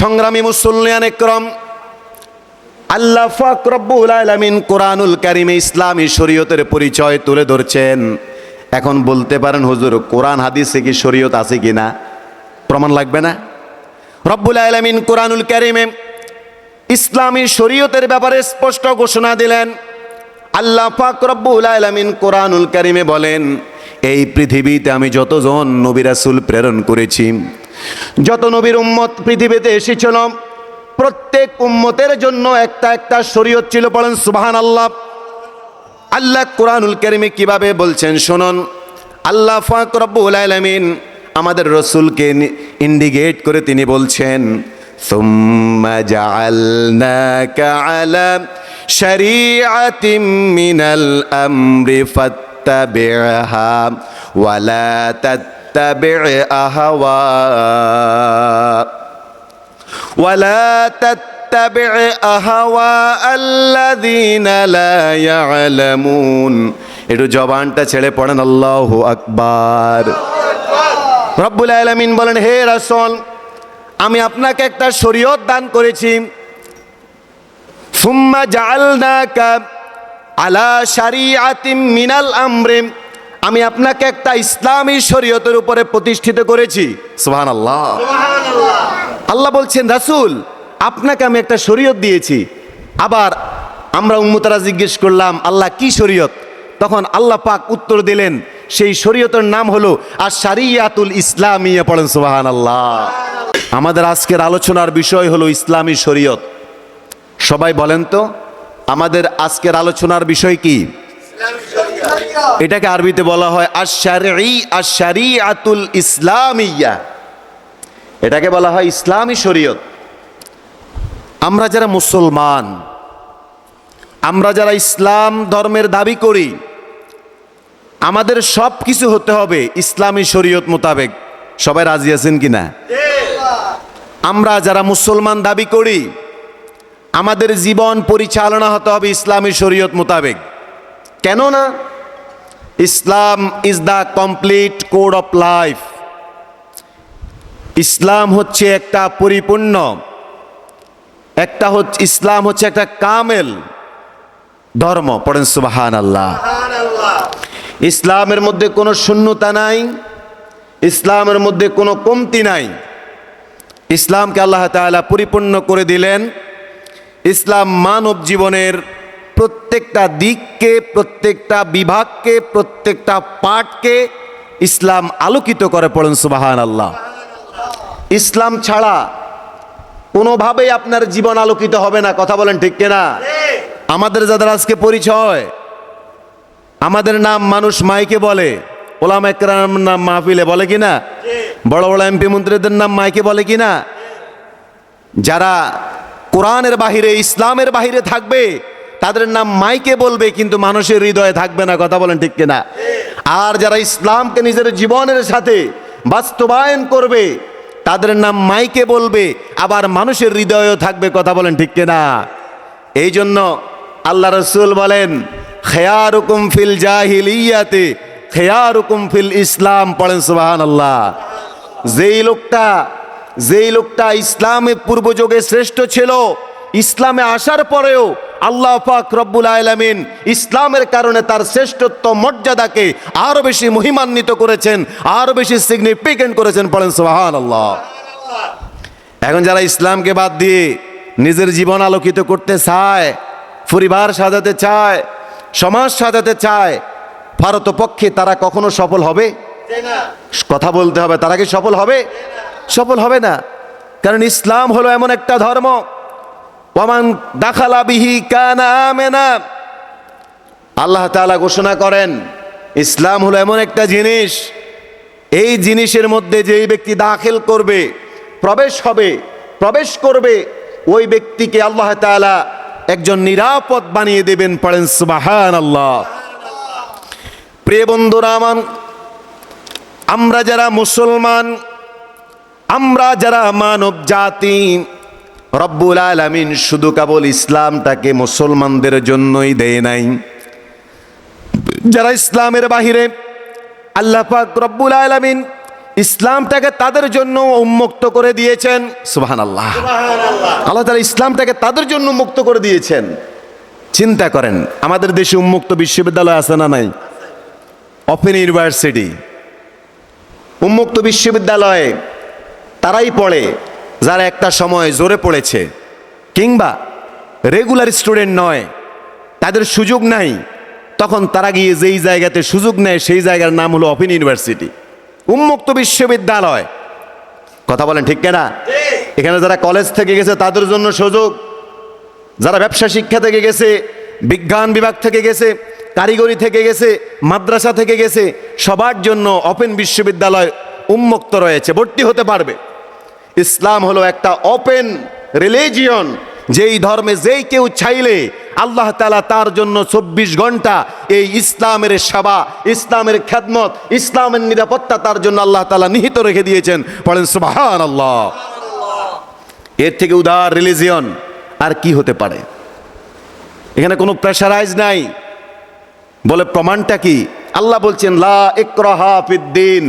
সংগ্রামী মুসল্লিয়ান একরম, আল্লাহ ফাক রব্বুল আলামিন কোরআনুল কারিমে ইসলামী শরীয়তের পরিচয় তুলে ধরছেন। এখন বলতে পারেন, হুজুর, কোরআন হাদিসে কি শরীয়ত আছে কি না প্রমাণ লাগবে না? রব্বুল আলামিন কোরআনুল কারিমে ইসলামী শরীয়তের ব্যাপারে স্পষ্ট ঘোষণা দিলেন। আল্লাহ পাক রব্বুল আলামিন কোরআনুল কারিমে বলেন, এই পৃথিবীতে আমি যতজন নবিরাসুল প্রেরণ করেছি যত নবীর উম্মত পৃথিবীতে এসেছিল, প্রত্যেক উম্মতের জন্য একটা একটা শরীয়ত ছিল বলেন সুবাহান আল্লাহ আল্লাহ কোরআনুল কেরিমে কীভাবে বলছেন, শুনুন, আল্লাহ ফাক রব্বুল আলমিন আমাদের রসুলকে ইন্ডিকেট করে তিনি বলছেন, সুম্মা মিনাল আমরি ওয়ালা تتبع أهواء ولا تتبع أهواء الذين لا يعلمون একটু জবানটা ছেড়ে পড়েন আল্লাহ আকবার রব্বুল আলামিন বলেন হে রাসূল আমি আপনাকে একটা শরীয়ত দান করেছি সুম্মা জাআলনাকা আলা শারিআতিম মিনাল আমরি আমি আপনাকে একটা ইসলামী শরীয়তের উপরে প্রতিষ্ঠিত করেছি। সুবহানাল্লাহ। আল্লাহ আল্লাহ বলছেন রাসুল আপনাকে আমি একটা শরীয়ত দিয়েছি। আবার আমরা উম্মতারা জিজ্ঞেস করলাম আল্লাহ কি শরীয়ত? তখন আল্লাহ পাক উত্তর দিলেন সেই শরীয়তের নাম হলো আর শারিয়াতুল ইসলামিয়া। পড়েন সুবাহান আল্লাহ আমাদের আজকের আলোচনার বিষয় হলো ইসলামী শরীয়ত। সবাই বলেন তো আমাদের আজকের আলোচনার বিষয় কি? এটাকে আরবিতে বলা হয় আশারি আশারিয়াতুল ইসলামিয়া। এটাকে বলা হয় ইসলামী শরীয়ত। আমরা যারা মুসলমান, আমরা যারা ইসলাম ধর্মের দাবি করি, আমাদের সব কিছু হতে হবে ইসলামী শরীয়ত মোতাবেক। সবাই রাজি আছেন কিনা? আমরা যারা মুসলমান দাবি করি, আমাদের জীবন পরিচালনা হতে হবে ইসলামী শরীয়ত মোতাবেক। কেননা Islam is the complete code of life ইসলাম হচ্ছে একটা পরিপূর্ণ। একটা হচ্ছে ইসলাম হচ্ছে একটা কামেল ধর্ম। পড়েন সুবাহান আল্লাহ ইসলামের মধ্যে কোনো শূন্যতা নাই। ইসলামের মধ্যে কোনো কমতি নাই। ইসলামকে আল্লাহ তাআলা পরিপূর্ণ করে দিলেন। ইসলাম মানব জীবনের প্রত্যেকটা দিককে, প্রত্যেকটা বিভাগকে, প্রত্যেকটা পাঠকে ইসলাম আলোকিত করে পড়েন সুবাহান আল্লাহ ইসলাম ছাড়া কোনোভাবেই আপনার জীবন আলোকিত হবে না, কথা বলেন ঠিক কিনা? আমাদের যাদের আজকে পরিচয়, আমাদের নাম মানুষ মাইকে বলে, ওলাম একরাম নাম মাহফিলে বলে কিনা? বড় বড় এমপি মন্ত্রীদের নাম মাইকে বলে কিনা? যারা কোরআনের বাহিরে, ইসলামের বাহিরে থাকবে তাদের নাম মাইকে বলবে, কিন্তু মানুষের হৃদয়ে থাকবে না, কথা বলেন ঠিক কিনা? আর যারা ইসলামকে নিজের জীবনের সাথে বাস্তবায়ন করবে, তাদের নাম মাইকে বলবে, আবার মানুষের হৃদয়েও থাকবে, কথা বলেন ঠিক কিনা? এই জন্য আল্লাহ রসুল বলেন, খেয়ারুকুম ফিল জাহিলিয়াতে, খেয়ারুকুম ফিল ইসলাম পড়েন সুবাহান আল্লাহ যেই লোকটা যেই লোকটা ইসলামে পূর্বযোগে শ্রেষ্ঠ ছিল, ইসলামে আসার পরেও আল্লাহ পাক রব্বুল আলামিন ইসলামের কারণে তার শ্রেষ্ঠত্ব, মর্যাদাকে আরও বেশি মহিমান্বিত করেছেন, আরও বেশি সিগনিফিকেন্ট করেছেন পড়েন সুবাহান আল্লাহ এখন যারা ইসলামকে বাদ দিয়ে নিজের জীবন আলোকিত করতে চায়, পরিবার সাজাতে চায়, সমাজ সাজাতে চায়, ভারত পক্ষে তারা কখনো সফল হবে? কথা বলতে হবে, তারা কি সফল হবে? সফল হবে না। কারণ ইসলাম হলো এমন একটা ধর্ম ওমান দাখালা বিহি কানা আল্লাহ তাআলা ঘোষণা করেন, ইসলাম হলো এমন একটা জিনিস, এই জিনিসের মধ্যে যেই ব্যক্তি দাখিল করবে, প্রবেশ হবে, প্রবেশ করবে, ওই ব্যক্তিকে আল্লাহ তাআলা একজন নিরাপদ বানিয়ে দেবেন, পড়েন সুবাহান আল্লাহ প্রিয় বন্ধুরা আমার, আমরা যারা মুসলমান, আমরা যারা মানব জাতি রব্বুল আলামিন শুধু কেবল ইসলামটাকে মুসলমানদের জন্যই দেয় নাই। যারা ইসলামের বাহিরে আল্লাহ পাক রব্বুল আলামিন ইসলামটাকে তাদের জন্য উন্মুক্ত করে দিয়েছেন। সুবাহান আল্লাহ আল্লাহ তালা ইসলামটাকে তাদের জন্য মুক্ত করে দিয়েছেন। চিন্তা করেন, আমাদের দেশে উন্মুক্ত বিশ্ববিদ্যালয় আছে না নাই? ওপেন ইউনিভার্সিটি উন্মুক্ত বিশ্ববিদ্যালয়ে তারাই পড়ে। যারা একটা সময় জোরে পড়েছে কিংবা রেগুলার স্টুডেন্ট নয় তাদের সুযোগ নাই তখন তারা গিয়ে যেই জায়গাতে সুযোগ নেয় সেই জায়গার নাম হলো ওপেন ইউনিভার্সিটি উন্মুক্ত বিশ্ববিদ্যালয়। কথা বলেন ঠিক কেনা? এখানে যারা কলেজ থেকে গেছে তাদের জন্য সুযোগ। যারা ব্যবসা শিক্ষা থেকে গেছে বিজ্ঞান বিভাগ থেকে গেছে কারিগরি থেকে গেছে মাদ্রাসা থেকে গেছে সবার জন্য ওপেন বিশ্ববিদ্যালয় উন্মুক্ত রয়েছে ভর্তি হতে পারবে। ইসলাম হলো একটা ওপেন রিলিজিয়ন যেই ধর্মে যেই কেউ চাইলে আল্লাহ তালা তার জন্য চব্বিশ ঘণ্টা এই ইসলামের সেবা, ইসলামের খ্যাতমত ইসলামের নিরাপত্তা তার জন্য আল্লাহ তালা নিহিত রেখে দিয়েছেন। পড়েন সুবাহান আল্লাহ এর থেকে উদার রিলিজিয়ন আর কি হতে পারে? এখানে কোনো প্রেশারাইজ নাই। বলে প্রমাণটা কি? আল্লাহ বলছেন, লা ইকরাহা ফিদ্দিন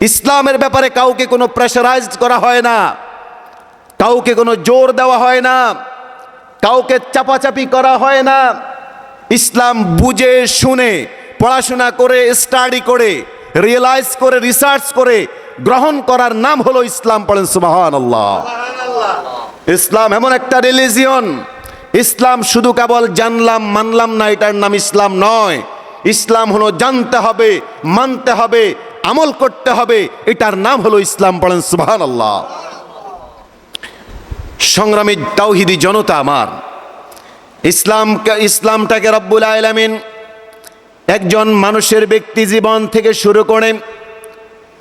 ইসলামের ব্যাপারে কাউকে কোনো প্রেশারাইজ করা হয় না। কাউকে কোনো জোর দেওয়া হয় না। কাউকে চাপাচাপি করা হয় না। ইসলাম বুঝে, শুনে, পড়াশোনা করে স্টাডি করে রিয়েলাইজ করে রিসার্চ করে গ্রহণ করার নাম হলো ইসলাম পড়েন সুবাহান আল্লাহ ইসলাম এমন একটা রিলিজিয়ন ইসলাম শুধু কেবল জানলাম, মানলাম না, এটার নাম ইসলাম নয়। ইসলাম হলো জানতে হবে, মানতে হবে আমল করতে হবে, এটার নাম হলো ইসলাম পড়েন সুবাহান আল্লাহ সংগ্রামী তাওহিদি জনতা আমার ইসলাম ইসলামটাকে রব্বুল আলামিন একজন মানুষের ব্যক্তি জীবন থেকে শুরু করে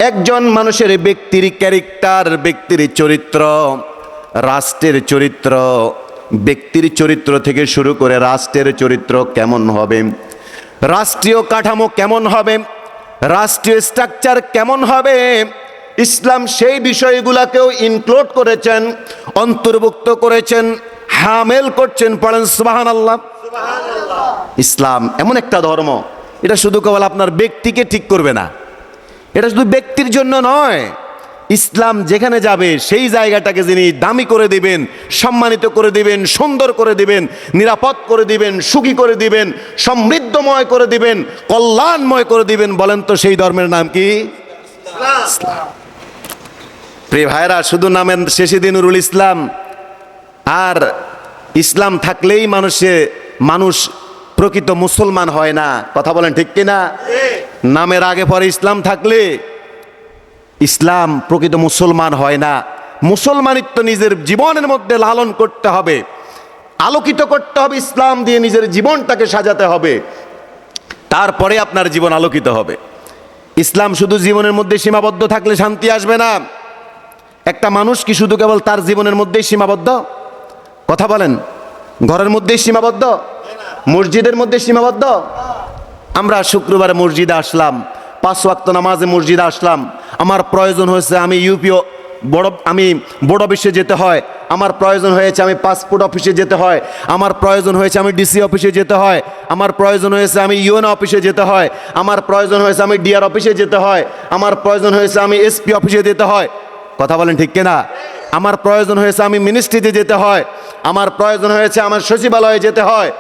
একজন মানুষের ব্যক্তির ক্যারেক্টার, ব্যক্তির চরিত্র, রাষ্ট্রের চরিত্র, ব্যক্তির চরিত্র থেকে শুরু করে রাষ্ট্রের চরিত্র কেমন হবে, রাষ্ট্রীয় কাঠামো কেমন হবে রাষ্ট্রীয় স্ট্রাকচার কেমন হবে? ইসলাম সেই বিষয়গুলোকেও ইনক্লুড করেছেন অন্তর্ভুক্ত করেছেন হামেল করছেন পড়েন সুবাহান আল্লাহ ইসলাম এমন একটা ধর্ম এটা শুধু কেবল আপনার ব্যক্তিকে ঠিক করবে না। এটা শুধু ব্যক্তির জন্য নয় ইসলাম যেখানে যাবে সেই জায়গাটাকে যিনি দামি করে দিবেন সম্মানিত করে দিবেন সুন্দর করে দিবেন নিরাপদ করে দিবেন সুখী করে দিবেন সমৃদ্ধময় করে দিবেন কল্যাণময় করে দিবেন বলেন তো সেই ধর্মের নাম কি? প্রিয় ভাইরা শুধু নামের শেষে দিন নুরুল ইসলাম। আর ইসলাম থাকলেই মানুষে মানুষ প্রকৃত মুসলমান হয় না। কথা বলেন ঠিক কিনা? নামের আগে পরে ইসলাম থাকলে ইসলাম প্রকৃত মুসলমান হয় না। মুসলমানিত্ব নিজের জীবনের মধ্যে লালন করতে হবে। আলোকিত করতে হবে, ইসলাম দিয়ে নিজের জীবনটাকে সাজাতে হবে। তারপরে আপনার জীবন আলোকিত হবে। ইসলাম শুধু জীবনের মধ্যে সীমাবদ্ধ থাকলে শান্তি আসবে না। একটা মানুষ কি শুধু কেবল তার জীবনের মধ্যেই সীমাবদ্ধ? কথা বলেন। ঘরের মধ্যেই সীমাবদ্ধ? মসজিদের মধ্যে সীমাবদ্ধ? আমরা শুক্রবারে মসজিদে আসলাম, পাঁচ ওয়াক্ত নামাজে মসজিদে আসলাম। আমার প্রয়োজন হয়েছে আমি ইউপিও বড় আমি বোর্ড অফিসে যেতে হয়। আমার প্রয়োজন হয়েছে আমি পাসপোর্ট অফিসে যেতে হয়। আমার প্রয়োজন হয়েছে আমি ডিসি অফিসে যেতে হয়। আমার প্রয়োজন হয়েছে আমি ইউএন অফিসে যেতে হয়। আমার প্রয়োজন হয়েছে আমি ডিআর অফিসে যেতে হয়। আমার প্রয়োজন হয়েছে আমি এসপি অফিসে যেতে হয়। কথা বলেন ঠিক কিনা? আমার প্রয়োজন হয়েছে আমি মিনিস্ট্রিতে যেতে হয়। আমার প্রয়োজন হয়েছে আমার সচিবালয়ে যেতে হয়।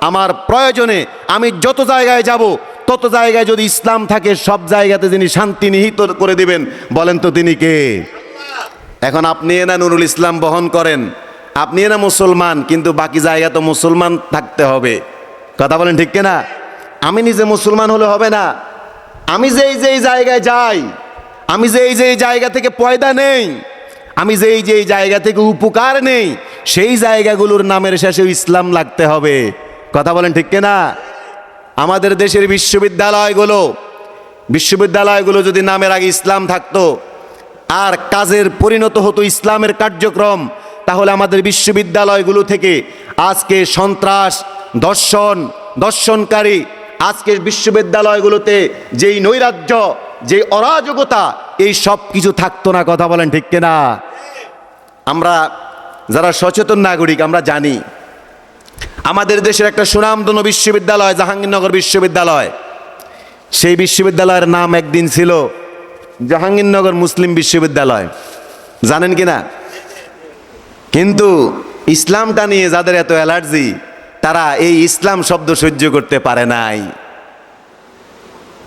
আমার প্রয়োজনে আমি যত জায়গায় যাব তত জায়গায় যদি ইসলাম থাকে, সব জায়গাতে যিনি শান্তি নিহিত করে দিবেন, বলেন তো তিনি কে? এখন আপনি এনা নুরুল ইসলাম বহন করেন, আপনি এনা মুসলমান, কিন্তু বাকি জায়গা তো মুসলমান থাকতে হবে। কথা বলেন ঠিক কিনা? আমি নিজে মুসলমান হলে হবে না। আমি যেই যেই জায়গায় যাই, আমি যেই যেই জায়গা থেকে পয়দা নেই, আমি যেই যেই জায়গা থেকে উপকার নেই, সেই জায়গাগুলোর নামের শেষে ইসলাম লাগতে হবে। কথা বলেন ঠিক কিনা? আমাদের দেশের বিশ্ববিদ্যালয়গুলো বিশ্ববিদ্যালয়গুলো যদি নামের আগে ইসলাম থাকতো, আর কাজের পরিণত হতো ইসলামের কার্যক্রম, তাহলে আমাদের বিশ্ববিদ্যালয়গুলো থেকে আজকে সন্ত্রাস, দর্শন, দর্শনকারী আজকের বিশ্ববিদ্যালয়গুলোতে যেই নৈরাজ্য যে অরাজকতা, এই সব কিছু থাকতো না, কথা বলেন ঠিক কিনা? আমরা যারা সচেতন নাগরিক, আমরা জানি আমাদের দেশের একটা সুনামধন্য বিশ্ববিদ্যালয়, জাহাঙ্গীরনগর বিশ্ববিদ্যালয়। সেই বিশ্ববিদ্যালয়ের নাম একদিন ছিল জাহাঙ্গীরনগর মুসলিম বিশ্ববিদ্যালয়। জানেন কি না? কিন্তু ইসলামটা নিয়ে যাদের এত অ্যালার্জি, তারা এই ইসলাম শব্দ সহ্য করতে পারে নাই।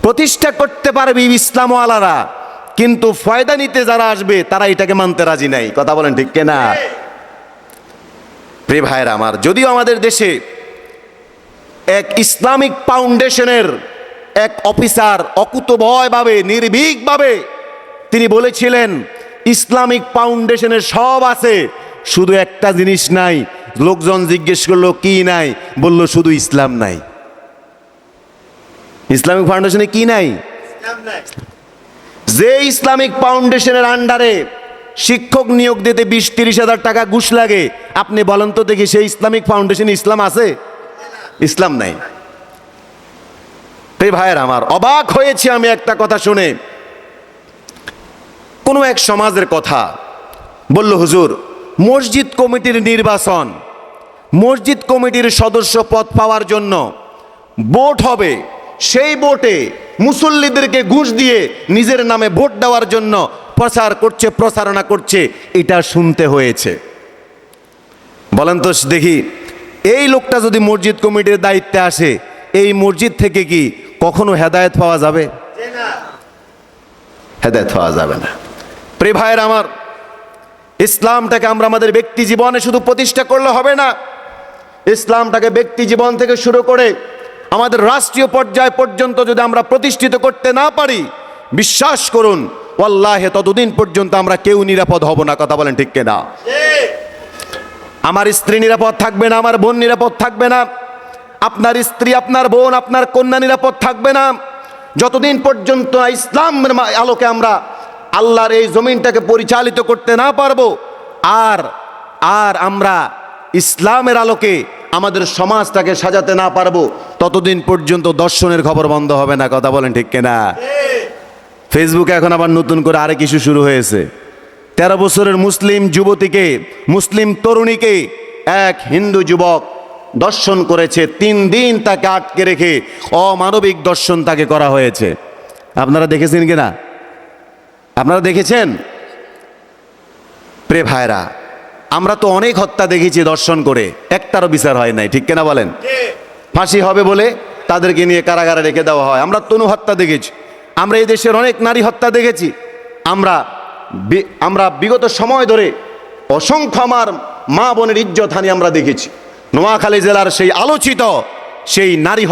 প্রতিষ্ঠা করতে পারবে ইসলামওয়ালারা, কিন্তু ফয়দা নিতে যারা আসবে, তারা এটাকে মানতে রাজি নাই। কথা বলেন ঠিক না প্রিয় ভাইয়ের আমার যদিও আমাদের দেশে এক ইসলামিক ফাউন্ডেশনের এক অফিসার অকুতভয়ভাবে নির্ভীকভাবে তিনি বলেছিলেন ইসলামিক ফাউন্ডেশনের সব আছে শুধু একটা জিনিস নাই। লোকজন জিজ্ঞেস করল কি নাই? বলল শুধু ইসলাম নাই। ইসলামিক ফাউন্ডেশনে কি নাই? যে ইসলামিক ফাউন্ডেশনের আন্ডারে শিক্ষক নিয়োগ দিতে বিশ, তিরিশ হাজার টাকা ঘুষ লাগে। আপনি বলেন তো দেখি সেই ইসলামিক ফাউন্ডেশন ইসলাম আছে? ইসলাম নাই। এই ভাইয়ের আমার, অবাক হয়েছে আমি একটা কথা শুনে। কোনো এক সমাজের কথা বলল, হুজুর, মসজিদ কমিটির নির্বাচন, মসজিদ কমিটির সদস্য পদ পাওয়ার জন্য ভোট হবে। সেই ভোটে মুসল্লিদেরকে ঘুষ দিয়ে নিজের নামে ভোট দেওয়ার জন্য প্রচার করছে, প্রচারণা করছে, এটা শুনতে হয়েছে। বলেন তো দেখি, এই লোকটা যদি মসজিদ কমিটির দায়িত্বে আসে, এই মসজিদ থেকে কি কখনো হেদায়েত পাওয়া যাবে? হেদায়েত পাওয়া যাবে না। প্রে ভাইয়ের আমার, ইসলামটাকে আমরা আমাদের ব্যক্তি জীবনে শুধু প্রতিষ্ঠা করলে হবে না, ইসলামটাকে ব্যক্তি জীবন থেকে শুরু করে আমাদের রাষ্ট্রীয় পর্যায় পর্যন্ত যদি আমরা প্রতিষ্ঠিত করতে না পারি, বিশ্বাস করুন ওয়াল্লাহে, ততদিন পর্যন্ত আমরা কেউ নিরাপদ হব না, কথা বলেন ঠিক কিনা? আমার স্ত্রী নিরাপদ থাকবে না, আমার বোন নিরাপদ থাকবে না, আপনার স্ত্রী, আপনার বোন, আপনার কন্যা নিরাপদ থাকবে না। যতদিন পর্যন্ত না ইসলামের আলোকে আমরা আল্লাহর এই জমিনটাকে পরিচালিত করতে না পারব, আর আর আমরা ইসলামের আলোকে আমাদের সমাজটাকে সাজাতে না পারব, ততদিন পর্যন্ত দর্শনের খবর বন্ধ হবে না, কথা বলেন ঠিক কিনা? ফেসবুকে এখন আবার নতুন করে আরেক ইস্যু শুরু হয়েছে। তেরো বছরের মুসলিম যুবতীকে মুসলিম তরুণীকে এক হিন্দু যুবক দর্শন করেছে। তিন দিন তাকে আটকে রেখে অমানবিক দর্শন তাকে করা হয়েছে। আপনারা দেখেছেন কিনা? আপনারা দেখেছেন? প্রে ভাইরা আমরা তো অনেক হত্যা দেখেছি দর্শন করে একটারও বিচার হয় নাই ঠিক কিনা বলেন? ফাঁসি হবে বলে তাদেরকে নিয়ে কারাগারে রেখে দেওয়া হয়। আমরা তনু হত্যা দেখেছি। আমরা এই দেশের অনেক নারী হত্যা দেখেছি। আমরা আমরা বিগত সময় ধরে অসংখ্য আমার মা বোনের ইজ্জত হানি আমরা দেখেছি। নোয়াখালী জেলার সেই আলোচিত সেই নারী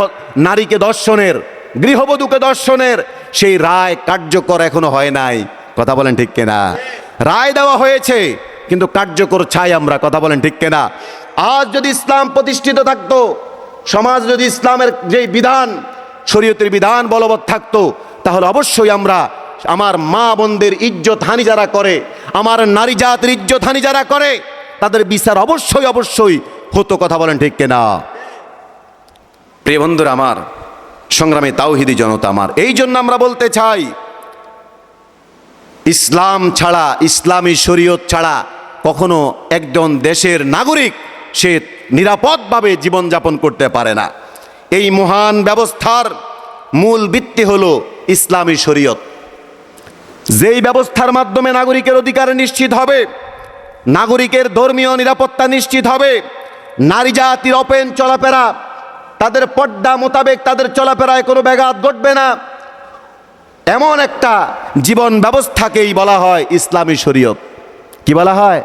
নারীকে দর্শনের, গৃহবধূকে দর্শনের সেই রায় কার্যকর এখনও হয় নাই। কথা বলেন ঠিক কিনা? রায় দেওয়া হয়েছে, কিন্তু কার্যকর চাই আমরা, কথা বলেন ঠিক কিনা? আজ যদি ইসলাম প্রতিষ্ঠিত থাকতো, সমাজ যদি ইসলামের যে বিধান, শরীয়তের বিধান বলবৎ থাকতো তাহলে অবশ্যই আমরা আমার মা বোনদের ইজ্জত হানি যারা করে, আমার নারী জাতির ইজ্জত হানি যারা করে, তাদের বিচার অবশ্যই অবশ্যই হতো কথা বলেন ঠিক কিনা। প্রিয় বন্ধুরা আমার, সংগ্রামে তাওহিদি জনতা আমার, এই জন্য আমরা বলতে চাই, ইসলাম ছাড়া, ইসলামী শরীয়ত ছাড়া কখনো একজন দেশের নাগরিক সে নিরাপদভাবে জীবনযাপন করতে পারে না। এই মহান ব্যবস্থার মূল ভিত্তি হলো ইসলামী শরীয়ত। যেই ব্যবস্থার মাধ্যমে নাগরিকের অধিকার নিশ্চিত হবে, নাগরিকের ধর্মীয় নিরাপত্তা নিশ্চিত হবে, নারী জাতির অপেন চলাফেরা, তাদের পর্দা মোতাবেক তাদের চলাফেরায় কোনো ব্যাঘাত ঘটবে না। এমন একটা জীবন ব্যবস্থাকেই বলা হয় ইসলামী শরীয়ত। কি বলা হয়?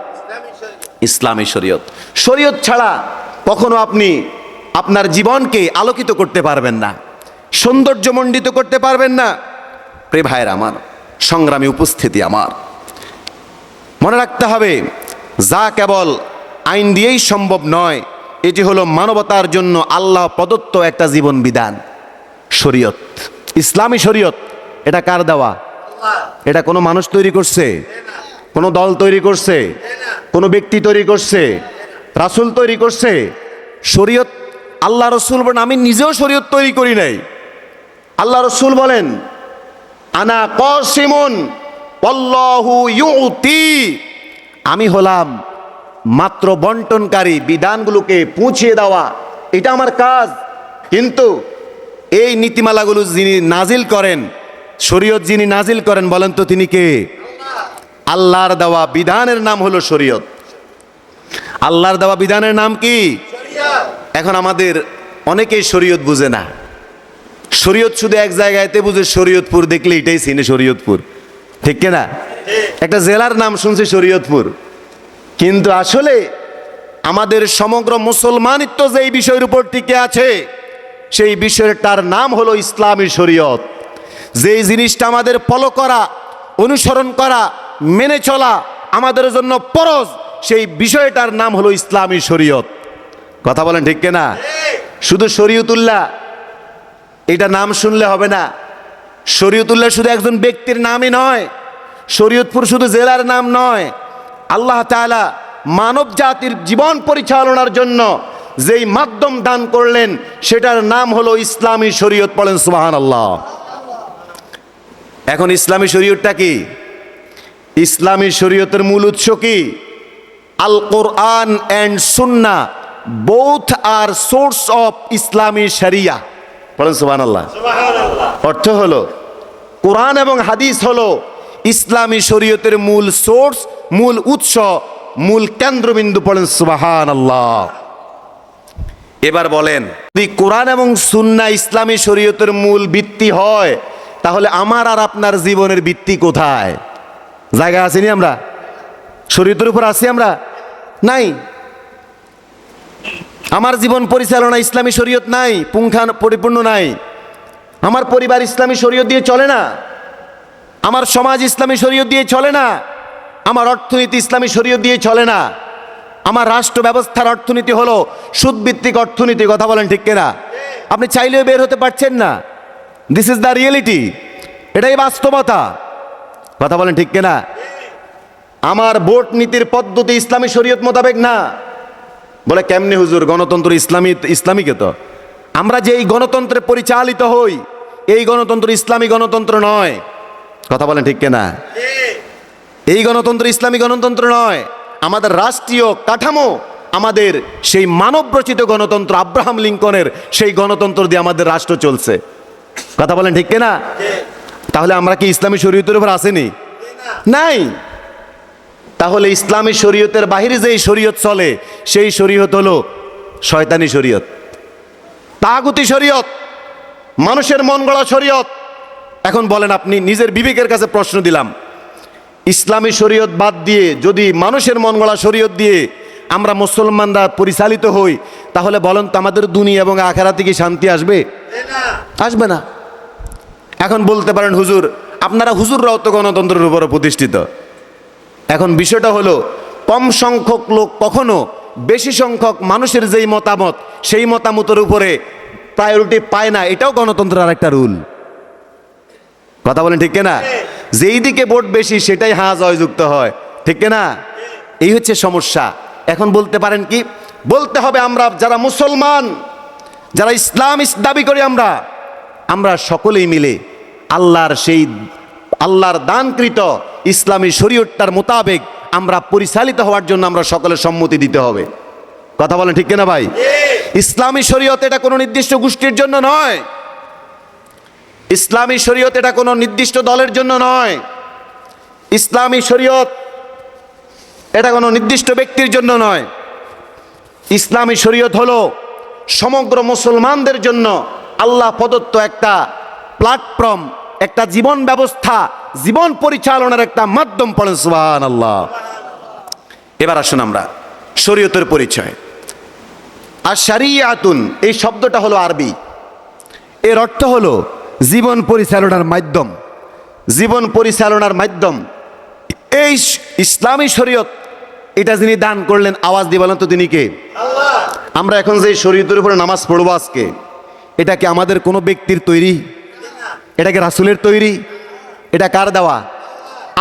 ইসলামী শরীয়ত। শরীয়ত ছাড়া কখনো আপনি আপনার জীবনকে আলোকিত করতে পারবেন না। সৌন্দর্যমণ্ডিত করতে পারবেন না। প্রে ভাইয়ের আমার, সংগ্রামী উপস্থিতি আমার। মনে রাখতে হবে, যা কেবল আইন দিয়েই সম্ভব নয়, এটি হলো মানবতার জন্য আল্লাহ প্রদত্ত একটা জীবন বিধান। শরীয়ত, ইসলামী শরীয়ত, এটা কার দেওয়া? এটা কোনো মানুষ তৈরি করছে? কোনো দল তৈরি করছে? কোনো ব্যক্তি তৈরি করছে? রাসুল তৈরি করছে? শরীয়ত, আল্লাহ রসুল বলেন, আমি নিজেও শরীয়ত তৈরি করি নাই। আল্লাহ রসুল বলেন আনা কসিমুন আমি হলাম মাত্র বন্টনকারী বিধানগুলোকে পৌঁছিয়ে দেওয়া। এটা আমার কাজ। কিন্তু এই নীতিমালাগুলো যিনি নাজিল করেন শরীয়ত যিনি নাজিল করেন বলেন তো তিনি কে? আল্লাহর দেওয়া বিধানের নাম হলো শরীয়ত। আল্লাহর দেওয়া বিধানের নাম কি? এখন আমাদের অনেকেই শরীয়ত বুঝে না। শরীয়ত শুধু এক জায়গায়তে বুঝে শরীয়তপুর দেখলে এটাই চিনে শরীয়তপুর। ঠিক কিনা একটা জেলার নাম শুনছে শরীয়তপুর। কিন্তু আসলে আমাদের সমগ্র মুসলমানিত্ব যে এই বিষয়ের উপর টিকে আছে সেই বিষয়টার নাম হলো ইসলামী শরীয়ত। যেই জিনিসটা আমাদের ফলো করা অনুসরণ করা মেনে চলা আমাদের জন্য পরজ সেই বিষয়টার নাম হলো ইসলামী শরীয়ত। কথা বলেন ঠিক কিনা শুধু শরীয়তুল্লাহ এটা নাম শুনলে হবে না। শরীয়তুল্লাহ শুধু একজন ব্যক্তির নামই নয়, শরীয়তপুর শুধু জেলার নাম নয়। আল্লাহ তাআলা মানব জাতির জীবন পরিচালনার জন্য যেই মাধ্যম দান করলেন, সেটার নাম হলো ইসলামী শরীয়ত পড়েন সুবাহান আল্লাহ এখন ইসলামী শরীয়তটা কি? ইসলামী শরীয়তের মূল উৎস কি? আল কোরআন and Sunnah both are source of ইসলামী শরিয়া। বলেন সুবাহ আল্লাহ অর্থ হলো কোরআন এবং হাদিস হলো ইসলামী শরীয়তের মূল সোর্স মূল উৎস মূল কেন্দ্রবিন্দু পড়েন সুবাহান আল্লাহ এবার বলেন যদি কোরআন এবং সুন্না ইসলামী শরীয়তের মূল ভিত্তি হয় তাহলে আমার আর আপনার জীবনের ভিত্তি কোথায়? জায়গা আছেনি আমরা? শরীয়তের উপর আছি আমরা? নাই। আমার জীবন পরিচালনা ইসলামী শরীয়ত নাই, পুঙ্খান পরিপূর্ণ নাই। আমার পরিবার ইসলামী শরীয়ত দিয়ে চলে না। আমার সমাজ ইসলামী শরীয়ত দিয়ে চলে না। আমার অর্থনীতি ইসলামী শরীয়ত দিয়ে চলে না। আমার রাষ্ট্র ব্যবস্থার অর্থনীতি হলো সুদভিত্তিক অর্থনীতি, কথা বলেন ঠিক কিনা? আপনি চাইলেও বের হতে পারছেন না। দিস ইজ দ্য রিয়েলিটি এটাই বাস্তবতা। কথা বলেন ঠিক কিনা? আমার ভোট নীতির পদ্ধতি ইসলামী শরীয়ত মোতাবেক না। বলে কেমনি হুজুর? গণতন্ত্র ইসলামী ইসলামীকে তো? আমরা যে এই গণতন্ত্রে পরিচালিত হই এই গণতন্ত্র ইসলামী গণতন্ত্র নয়। কথা বলেন ঠিক কিনা? এই গণতন্ত্র ইসলামী গণতন্ত্র নয়। আমাদের রাষ্ট্রীয় কাঠামো আমাদের সেই মানবরচিত গণতন্ত্র আব্রাহাম লিঙ্কনের সেই গণতন্ত্র দিয়ে আমাদের রাষ্ট্র চলছে। কথা বলেন ঠিক কিনা? তাহলে আমরা কি ইসলামী শরীয়তের উপর আসেনি নাই। তাহলে ইসলামী শরীয়তের বাহিরে যেই শরীয়ত চলে, সেই শরীয়ত হলো শয়তানি শরীয়ত। তাগুতি শরীয়ত, মানুষের মন গড়া শরীয়ত। এখন বলেন আপনি, নিজের বিবেকের কাছে প্রশ্ন দিলাম। ইসলামী শরীয়ত বাদ দিয়ে যদি মানুষের মন গড়া শরীয়ত দিয়ে আমরা মুসলমানরা পরিচালিত হই, তাহলে বলেন তো আমাদের দুনিয়া এবং আখেরাতে কি শান্তি আসবে? আসবে না। এখন বলতে পারেন, হুজুর, আপনারা হুজুররাও তো গণতন্ত্রের উপরে প্রতিষ্ঠিত। এখন বিষয়টা হলো, কম সংখ্যক লোক কখনো বেশি সংখ্যক মানুষের যেই মতামত, সেই মতামতের উপরে প্রায়োরিটি পায় না, এটাও গণতন্ত্রের আরেকটা রুল কথা বলেন ঠিক না যেই দিকে ভোট বেশি, সেটাই হা জয়যুক্ত হয়। ঠিক না এই হচ্ছে সমস্যা। এখন বলতে পারেন কি? বলতে হবে আমরা যারা মুসলমান, যারা ইসলাম ইস- দাবি করি আমরা আমরা সকলেই মিলে আল্লাহর সেই, আল্লাহর দানকৃত ইসলামী শরীয়তটার মোতাবেক আমরা পরিচালিত হওয়ার জন্য আমরা সকলের সম্মতি দিতে হবে। কথা বলেন ঠিক কিনা ভাই? ইসলামী শরীয়ত এটা কোনো নির্দিষ্ট গোষ্ঠীর জন্য নয়। ইসলামী শরীয়ত এটা কোনো নির্দিষ্ট দলের জন্য নয়। ইসলামী শরীয়ত এটা কোনো নির্দিষ্ট ব্যক্তির জন্য নয়। ইসলামী শরীয়ত হলো সমগ্র মুসলমানদের জন্য আল্লাহ প্রদত্ত একটা প্ল্যাটফর্ম একটা জীবন ব্যবস্থা জীবন পরিচালনার একটা মাধ্যম পড়েন সুবান আল্লাহ এবার আসুন আমরা শরীয়তের পরিচয়। আর শারিয়াতুন এই শব্দটা হলো আরবি। এর অর্থ হলো জীবন পরিচালনার মাধ্যম। জীবন পরিচালনার মাধ্যম। এই ইসলামী শরীয়ত এটা যিনি দান করলেন আওয়াজ দিয়ে বলেন তো তিনি কে? আমরা এখন যে শরীয়তের উপরে নামাজ পড়ব আজকে এটা কি আমাদের কোনো ব্যক্তির তৈরি? এটা কি রাসুলের তৈরি, এটা কার দেওয়া?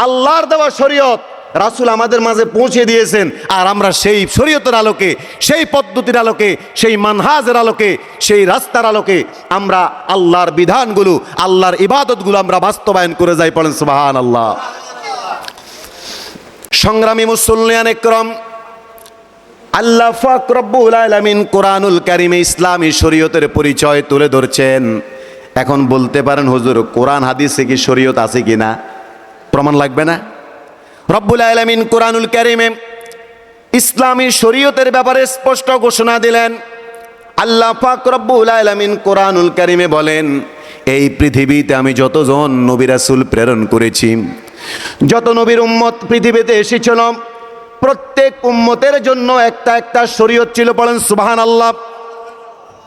আল্লাহর দেওয়া শরীয়ত। রাসুল আমাদের মাঝে পৌঁছে দিয়েছেন, আর আমরা সেই শরীয়তের আলোকে, সেই পদ্ধতির আলোকে, সেই মানহাজের আলোকে, সেই রাস্তার আলোকে আমরা আল্লাহর বিধানগুলো, আল্লাহর ইবাদতগুলো আমরা বাস্তবায়ন করে যাই পড়েন সুবাহান আল্লাহ সংগ্রামী মুসল্লিয়ান একরম, আল্লাহ ফাক রব্বুল আলামিন কোরআনুল কারিমে ইসলামী শরীয়তের পরিচয় তুলে ধরছেন। এখন বলতে পারেন, হুজুর, কোরআন, হাদিসে কি শরীয়ত আছে কি না? প্রমাণ লাগবে না? রব্বুল আলমিন কোরআনুল কারিমে ইসলামী শরীয়তের ব্যাপারে স্পষ্ট ঘোষণা দিলেন। আল্লাহ পাক রব্বুল আলমিন কোরআনুল কারিমে বলেন, এই পৃথিবীতে আমি যতজন নবী রাসূল প্রেরণ করেছি, যত নবীর উম্মত পৃথিবীতে এসেছিল, প্রত্যেক উম্মতের জন্য একটা একটা শরীয়ত ছিল বলেন সুবাহান আল্লাহ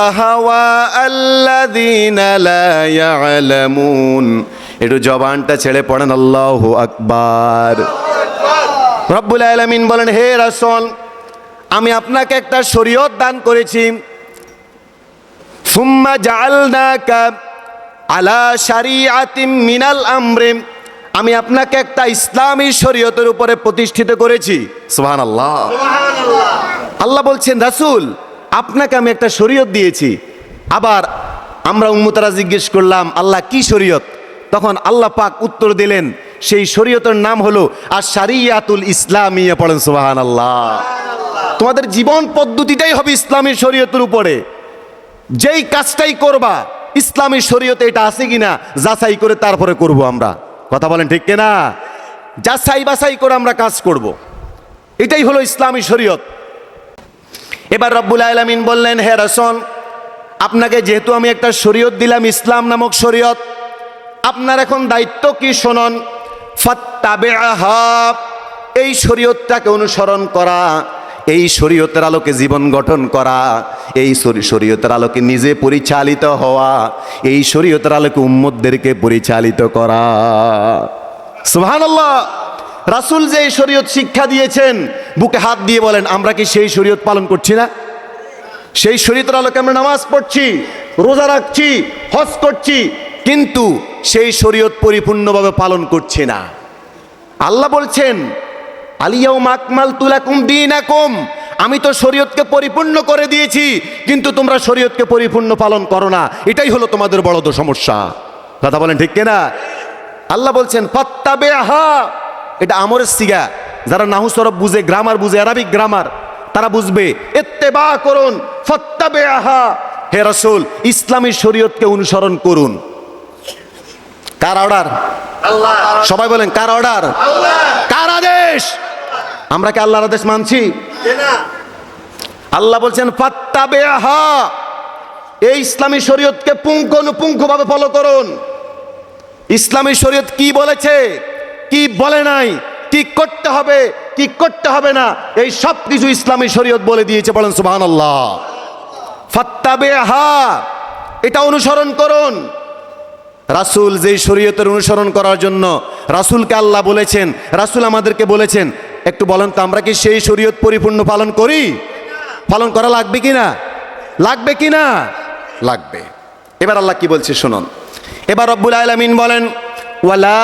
أهواء الذين لا يعلمون একটু জবানটা ছেড়ে পড়েন আল্লাহ আকবার রব্বুল আলামিন বলেন হে রাসূল আমি আপনাকে একটা শরীয়ত দান করেছি সুম্মা জাআলনাকা আলা শারিআতিম মিনাল আমরি আমি আপনাকে একটা ইসলামী শরীয়তের উপরে প্রতিষ্ঠিত করেছি সুবহানাল্লাহ আল্লাহ বলছেন রাসূল আপনাকে আমি একটা শরীয়ত দিয়েছি। আবার আমরা উম্মতারা জিজ্ঞেস করলাম আল্লাহ কি শরীয়ত? তখন আল্লাহ পাক উত্তর দিলেন সেই শরীয়তের নাম হলো আর শারিয়াতুল ইসলামিয়া পড়েন সুবাহান আল্লাহ তোমাদের জীবন পদ্ধতিটাই হবে ইসলামী শরীয়তের উপরে। যেই কাজটাই করবা ইসলামী শরীয়তে এটা আছে কিনা যাচাই করে তারপরে করব আমরা। কথা বলেন ঠিক কিনা? যাচাই বাছাই করে আমরা কাজ করব। এটাই হলো ইসলামী শরীয়ত। এবার রব্বুল আলমিন বললেন, হে রসন আপনাকে যেহেতু আমি একটা শরীয়ত দিলাম, ইসলাম নামক শরীয়ত, আপনার এখন দায়িত্ব কি শোনন? ফাত্তাবেআহা, এই শরীয়তটাকে অনুসরণ করা, এই শরীয়তের আলোকে জীবন গঠন করা, এই শরী- শরীয়তের আলোকে নিজে পরিচালিত হওয়া, এই শরীয়তের আলোকে উম্মতদেরকে পরিচালিত করা। সুবহানাল্লাহ। রাসূল যে এই শরীয়ত শিক্ষা দিয়েছেন, বুকে হাত দিয়ে বলেন, আমরা কি সেই শরীয়ত পালন করছি না? সেই শরীয়তের আলোকে আমরা নামাজ পড়ছি, রোজা রাখছি, হজ করছি, কিন্তু সেই শরীয়ত পরিপূর্ণভাবে পালন করছি না। আল্লাহ বলছেন আলিয়াও মাকমাল তুলাকুম দিন আমি তো শরীয়তকে পরিপূর্ণ করে দিয়েছি, কিন্তু তোমরা শরীয়তকে পরিপূর্ণ পালন করো না। এটাই হলো তোমাদের বড় সমস্যা। কথা বলেন ঠিক কিনা? আল্লাহ বলছেন ফত্তাবে আহা এটা আমরের সিগা। যারা নাহু সরব বুঝে গ্রামার বুঝে আরবিক গ্রামার তারা বুঝবে এত্তেবা করুন ফত্তাবে আহা হে রসুল ইসলামী শরীয়তকে অনুসরণ করুন। কার অর্ডার? সবাই বলেন কার অর্ডার? কার আদেশ? আমরা কি আল্লাহর আদেশ মানছি? আল্লাহ বলছেন ফাত্তাবে আহা এই ইসলামী শরীয়তকে পুঙ্খানুপুঙ্খ ভাবে ফলো করুন। ইসলামী শরীয়ত কি বলেছে? কি বলে নাই, কি করতে হবে, কি করতে হবে না, এই সব কিছু ইসলামী শরীয়ত বলে দিয়েছে, বলেন সুবহানাল্লাহ। ফাত্তাবে আহা এটা অনুসরণ করুন। রাসূল যেই শরীয়তের অনুসরণ করার জন্য রাসূলকে আল্লাহ বলেছেন, রাসূল আমাদেরকে বলেছেন, একটু বলেন তো, আমরা কি সেই শরীয়ত পরিপূর্ণ পালন করি? পালন করা লাগবে কি না? লাগবে কি না? লাগবে। এবার আল্লাহ কি বলছে শুনুন। এবার রব্বুল আলামিন বলেন, ওয়ালা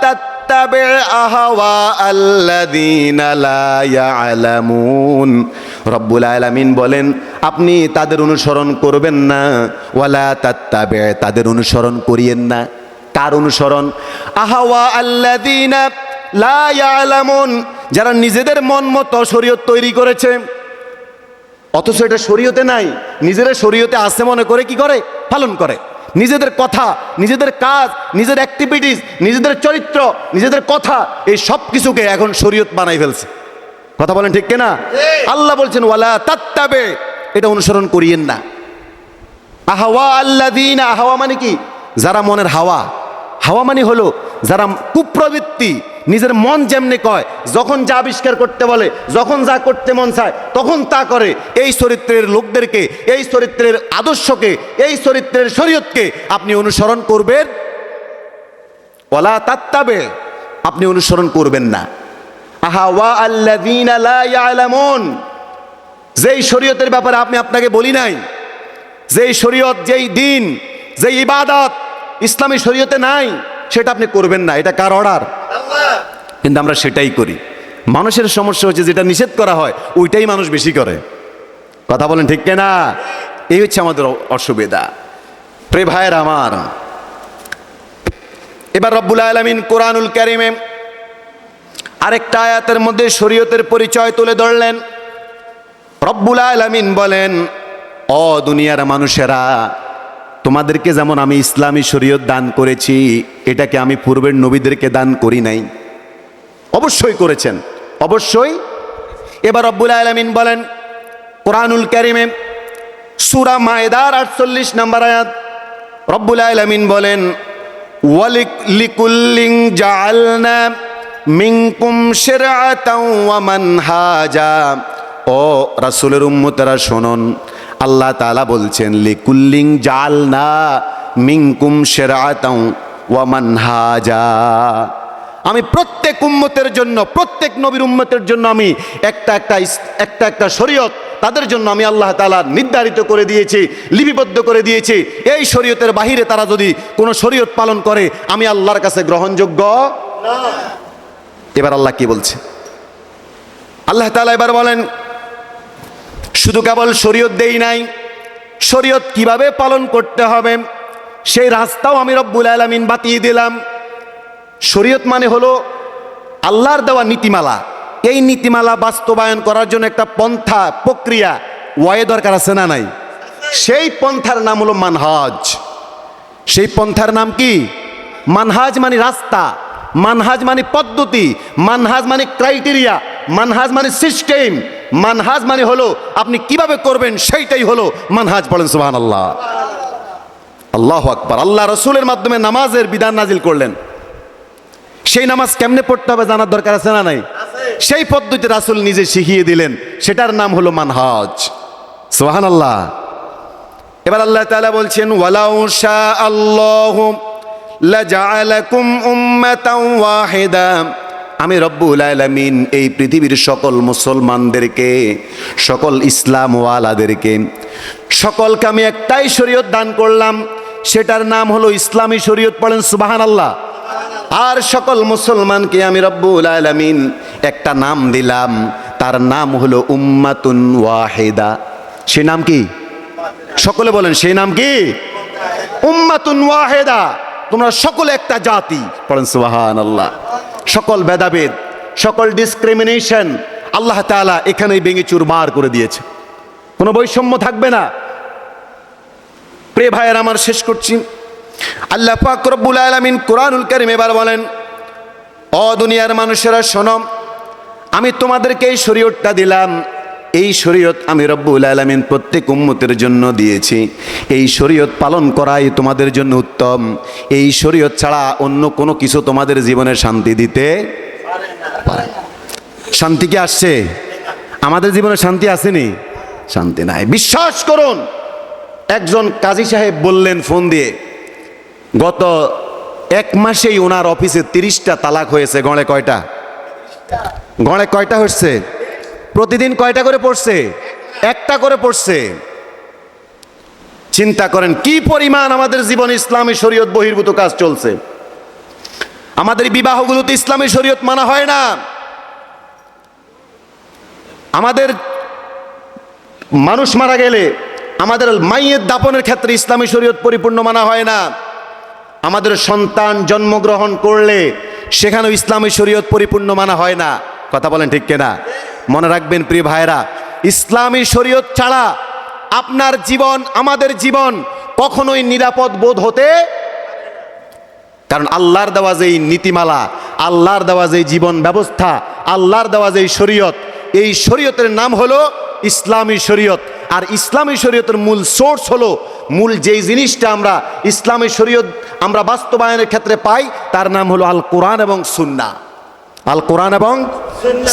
তাত্তাবে আহাওয়া আল্লাযীনা লা ইয়ালামুন। রব্বুল আলামিন বলেন, আপনি তাদের অনুসরণ করবেন না। ওয়ালা তাত্তাবে, তাদের অনুসরণ করিয়েন না। কার অনুসরণ? আহাওয়া ইয়ালামুন। যারা নিজেদের মন মতো শরীয়ত তৈরি করেছে, অথচ এটা শরীয়তে নাই, নিজেরা শরীয়তে আসে মনে করে কি করে? পালন করে। নিজেদের কথা নিজেদের কাজ নিজের অ্যাক্টিভিটিস নিজেদের চরিত্র নিজেদের কথা এই সব কিছুকে এখন শরীয়ত বানাই ফেলছে। কথা বলেন ঠিক কিনা? আল্লাহ বলছেন ওয়ালা তাত্তাবে। এটা অনুসরণ করিয়েন না। আহাওয়া আল্লাদিন আহাওয়া মানে কি? যারা মনের হাওয়া। হাওয়া মানে হলো যারা কুপ্রবৃত্তি নিজের মন যেমনি কয়, যখন যা আবিষ্কার করতে বলে, যখন যা করতে মন চায়, তখন তা করে। এই চরিত্রের লোকদেরকে, এই চরিত্রের আদর্শকে, এই চরিত্রের শরীয়তকে আপনি অনুসরণ করবেন। ওলা তাত্তাবে, আপনি অনুসরণ করবেন না। আহা, ওয়া ইয়ালামুন। যেই শরীয়তের ব্যাপারে আপনি আপনাকে বলি নাই, যেই শরীয়ত, যেই দিন, যেই ইবাদত ইসলামী শরীয়তে নাই, সেটা আপনি করবেন না। এটা কার অর্ডার? কিন্তু আমরা সেটাই করি। মানুষের সমস্যা হচ্ছে যেটা নিষেধ করা হয়, ওইটাই মানুষ বেশি করে। কথা বলেন ঠিক না এই হচ্ছে আমাদের অসুবিধা। প্রে ভাইয়ের আমার, এবার রব্বুল আলমিন কোরআনুল কারিমে আরেকটা আয়াতের মধ্যে শরীয়তের পরিচয় তুলে ধরলেন। রব্বুল আলমিন বলেন, অ দুনিয়ার মানুষেরা, তোমাদেরকে যেমন আমি ইসলামী শরীয়ত দান করেছি, এটাকে আমি পূর্বের নবীদেরকে দান করি নাই। অবশ্যই করেছেন। অবশ্যই। এবার রব্বুল আলমিন বলেন, কোরআনুল ক্যারিমে সুরা মায়দার আটচল্লিশ নম্বর আয়াত, রব্বুল আলমিন বলেন, ওয়ালিক লিকুল্লিং জাআলনা মিনকুম শিরআতাও ওয়া মানহাজা। ও রাসূলের উম্মতেরা শুনুন, আল্লাহ তাআলা বলছেন, লিকুল্লিং জাআলনা মিনকুম শিরআতাও ওয়া মানহাজা। আমি প্রত্যেক উম্মতের জন্য, প্রত্যেক নবীর উম্মতের জন্য আমি একটা একটা একটা একটা শরীয়ত তাদের জন্য আমি আল্লাহ তাআলা নির্ধারিত করে দিয়েছি, লিপিবদ্ধ করে দিয়েছি। এই শরীয়তের বাহিরে তারা যদি কোনো শরীয়ত পালন করে, আমি আল্লাহর কাছে গ্রহণযোগ্য এবার আল্লাহ কি বলছে? আল্লাহ তালা এবার বলেন, শুধু কেবল শরীয়ত দেই নাই, শরীয়ত কীভাবে পালন করতে হবে, সেই রাস্তাও আমি রব্বুল আলামিন বাতিয়ে দিলাম। শরীয়ত মানে হলো আল্লাহর দেওয়া নীতিমালা। এই নীতিমালা বাস্তবায়ন করার জন্য একটা পন্থা প্রক্রিয়া ওয়ায়ে দরকার আছে না নাই? সেই পন্থার নাম হলো মানহাজ। সেই পন্থার নাম কি? মানহাজ মানে রাস্তা, মানহাজ মানে পদ্ধতি, মানহাজ মানে ক্রাইটেরিয়া, মানহাজ মানে সিস্টেম, মানহাজ মানে হলো আপনি কীভাবে করবেন সেইটাই হলো মানহাজ বলেন সুবহান আল্লাহ আল্লাহ আকবার। আল্লাহ রসুলের মাধ্যমে নামাজের বিধান নাজিল করলেন। সেই নামাজ কেমনে পড়তে হবে জানার দরকার আছে না নাই? সেই পদ্ধতি রাসুল নিজে শিখিয়ে দিলেন, সেটার নাম হলো মানহাজ। সোহান আল্লাহ এবার আল্লাহ তালা বলছেন, ওয়ালাউ শা আল্লাহ লাজআলাকুম উম্মাতাও ওয়াহিদা। আমি রব্বুল আলামিন এই পৃথিবীর সকল মুসলমানদেরকে, সকল ইসলাম ওয়ালাদেরকে সকলকে আমি একটাই শরীয়ত দান করলাম, সেটার নাম হলো ইসলামী শরীয়ত পড়েন সুবহানাল্লাহ। আর সকল মুসলমানকে আমি রব্বুল আলামিন একটা নাম দিলাম। তার নাম হলো উম্মাতুন ওয়াহেদা। সে নাম কি? সকলে বলেন সেই নাম কি? উম্মাতুন ওয়াহেদা। তোমরা সকলে একটা জাতি। পড়েন সুবাহান আল্লাহ সকল ভেদাভেদ, সকল ডিসক্রিমিনেশন আল্লাহ তাআলা এখানেই ভেঙে চুরমার করে দিয়েছে। কোনো বৈষম্য থাকবে না। প্রে ভাইয়ের, আমার শেষ করছি। আল্লাহ পাক রব্বুল আলামিন কোরআনুল কারীম এবার বলেন, অ দুনিয়ার মানুষেরা, শোনো, আমি তোমাদেরকে এই শরীয়তটা দিলাম। এই শরীয়ত আমি রব্বুল আলামিন প্রত্যেক উম্মতের জন্য দিয়েছি। এই শরীয়ত পালন করাই তোমাদের জন্য উত্তম। এই শরীয়ত ছাড়া অন্য কোনো কিছু তোমাদের জীবনে শান্তি দিতে পারে। শান্তি কি আসছে? আমাদের জীবনে শান্তি আসেনি? শান্তি নাই। বিশ্বাস করুন, একজন কাজী সাহেব বললেন ফোন দিয়ে গত এক মাসেই ওনার অফিসে তিরিশটা তালাক হয়েছে। গড়ে কয়টা? গড়ে কয়টা হচ্ছে? প্রতিদিন কয়টা করে পড়ছে? একটা করে পড়ছে। চিন্তা করেন, কি পরিমাণ আমাদের জীবন ইসলামী শরীয়ত বহির্ভূত কাজ চলছে? আমাদের বিবাহগুলোতে ইসলামী শরীয়ত মানা হয় না। আমাদের মানুষ মারা গেলে আমাদের মাইয়ের দাপনের ক্ষেত্রে ইসলামী শরীয়ত পরিপূর্ণ মানা হয় না। আমাদের সন্তান জন্মগ্রহণ করলে সেখানেও ইসলামী শরীয়ত পরিপূর্ণ মানা হয় না। কথা বলেন ঠিক কিনা? মনে রাখবেন প্রিয় ভাইরা ইসলামী শরীয়ত ছাড়া আপনার জীবন, আমাদের জীবন কখনোই নিরাপদ বোধ হতে কারণ আল্লাহর দেওয়া যেই নীতিমালা, আল্লাহর দেওয়া যেই জীবন ব্যবস্থা, আল্লাহর দেওয়া যেই শরীয়ত, এই শরীয়তের নাম হলো ইসলামী শরীয়ত। আর ইসলামী শরীয়তের মূল সোর্স হলো মূল যেই জিনিসটা আমরা ইসলামী শরীয়ত আমরা বাস্তবায়নের ক্ষেত্রে পাই তার নাম হলো আল কোরআন এবং সুন্না আল কোরআন এবং সুন্নাহ।